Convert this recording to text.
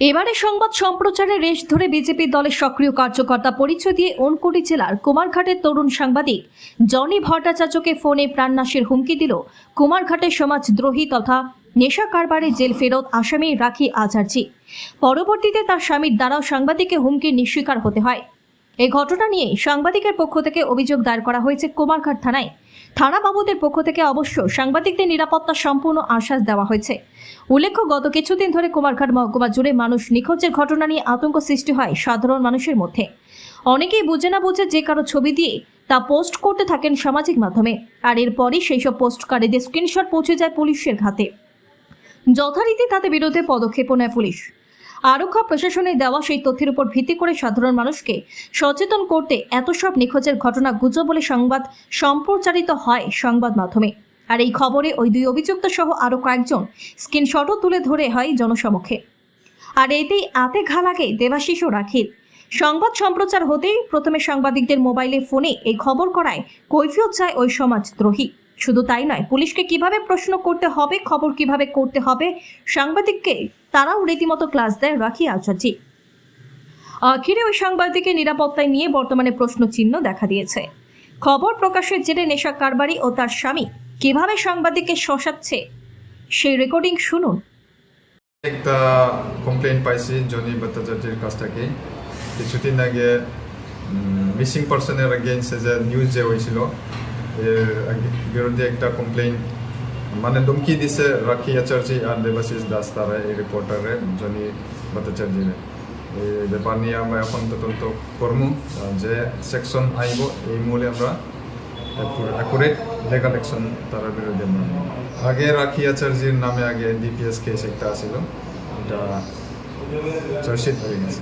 এবারে সংবাদ সম্প্রচারে রেশ ধরে বিজেপি দলের সক্রিয় কার্যকর্তা পরিচয় দিয়ে অনকুটি জেলার কুমারঘাটের তরুণ সাংবাদিক জনি ভট্টাচার্যকে ফোনে প্রাণনাশের হুমকি দিল কুমারঘাটের সমাজদ্রোহী তথা নেশা কারবারে জেল ফেরত আসামি রাখি আচার্যি পরবর্তীতে তার স্বামীর দ্বারাও সাংবাদিকের হুমকি নিঃস্বীকার হতে হয়। এই ঘটনা নিয়ে সাংবাদিকের পক্ষ থেকে অভিযোগ দায়ের করা হয়েছে কুমারঘাট থানায়। থানা বাবুদের পক্ষ থেকে অবশ্য সাংবাদিকদের নিরাপত্তা সম্পূর্ণ আশ্বাস দেওয়া হয়েছে। উল্লেখ্য, গত কিছুদিন ধরে কুমারঘাট মহকুমা জুড়ে মানুষ নিখোঁজের ঘটনা নিয়ে আতঙ্ক সৃষ্টি হয় সাধারণ মানুষের মধ্যে। অনেকেই বুঝে না বুঝে যে কারও ছবি দিয়ে তা পোস্ট করতে থাকেন সামাজিক মাধ্যমে, আর এরপরই সেই সব পোস্টকারীদের স্ক্রিনশট পৌঁছে যায় পুলিশের হাতে যথারীতি তাতে বিরুদ্ধে পদক্ষেপও নেয় পুলিশ। আরক্ষা প্রশাসনের দেওয়া সেই তথ্যের উপর ভিত্তি করে সাধারণ মানুষকে সচেতন করতে এত সব নিখোঁজের ঘটনা গুজব বলে সংবাদ সম্প্রচারিত হয় সংবাদ মাধ্যমে। আর এই খবরে ওই দুই অভিযুক্ত সহ আরও কয়েকজন স্ক্রিনশটও তুলে ধরে হয় জনসমক্ষে। আর এতেই আতে ঘা লাগে দেবাশিস ও রাখির। সংবাদ সম্প্রচার হতেই প্রথমে সাংবাদিকদের মোবাইলে ফোনে এই খবর করায় কৈফিয়ত চায় ওই সমাজদ্রোহী। শুধু তাই নয়, পুলিশকে কীভাবে প্রশ্ন করতে হবে, খবর কীভাবে করতে হবে, সাংবাদিককে তারাও রীতিমতো ক্লাস দেয় রাখি আচার্যি। আখিরে ওই সাংবাদিকের নিরাপত্তায় নিয়ে বর্তমানে প্রশ্ন চিহ্ন দেখা দিয়েছে। খবর প্রকাশের জেরে নেশা কারবারি ও তার স্বামী কীভাবে সাংবাদিককে শশাচ্ছে, সেই রেকর্ডিং শুনুন। একটা কমপ্লেন পাইছি জনি ভট্টাচার্যের কাছ থেকে। কিছুদিন আগে মিসিং পার্সনের এগেইনস্টে যে নিউজ যে হয়েছিল বিরুদ্ধে একটা কমপ্লেন মানে ধমকি দিছে রাখি আচার্য আর দেবাশিস দাস তারা এই রিপোর্টারে জনি ভট্টাচার্যের। এই ব্যাপার নিয়ে আমরা এখন তদন্ত করব যে সেকশন আইব, এই মূলে আমরা অ্যাকুরেট লিগাল অ্যাকশন তার বিরুদ্ধে আগে রাখি আচার্যের নামে আগে ডিপিএস কেস একটা ছিল এটা চার্জশিট হয়ে গেছে।